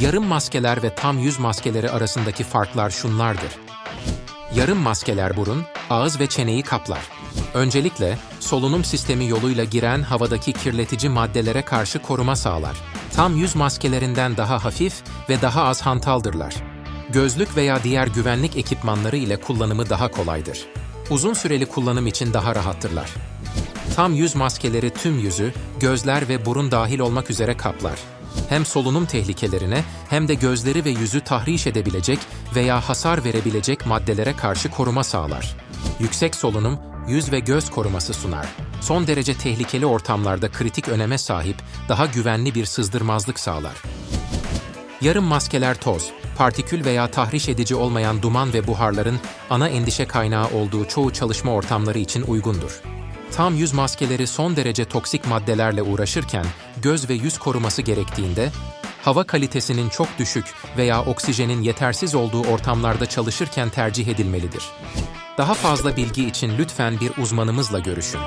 Yarım maskeler ve tam yüz maskeleri arasındaki farklar şunlardır. Yarım maskeler burun, ağız ve çeneyi kaplar. Öncelikle solunum sistemi yoluyla giren havadaki kirletici maddelere karşı koruma sağlar. Tam yüz maskelerinden daha hafif ve daha az hantaldırlar. Gözlük veya diğer güvenlik ekipmanları ile kullanımı daha kolaydır. Uzun süreli kullanım için daha rahattırlar. Tam yüz maskeleri tüm yüzü, gözler ve burun dahil olmak üzere kaplar. Hem solunum tehlikelerine hem de gözleri ve yüzü tahriş edebilecek veya hasar verebilecek maddelere karşı koruma sağlar. Yüksek solunum, yüz ve göz koruması sunar. Son derece tehlikeli ortamlarda kritik öneme sahip, daha güvenli bir sızdırmazlık sağlar. Yarım maskeler toz, partikül veya tahriş edici olmayan duman ve buharların ana endişe kaynağı olduğu çoğu çalışma ortamları için uygundur. Tam yüz maskeleri son derece toksik maddelerle uğraşırken göz ve yüz koruması gerektiğinde, hava kalitesinin çok düşük veya oksijenin yetersiz olduğu ortamlarda çalışırken tercih edilmelidir. Daha fazla bilgi için lütfen bir uzmanımızla görüşün.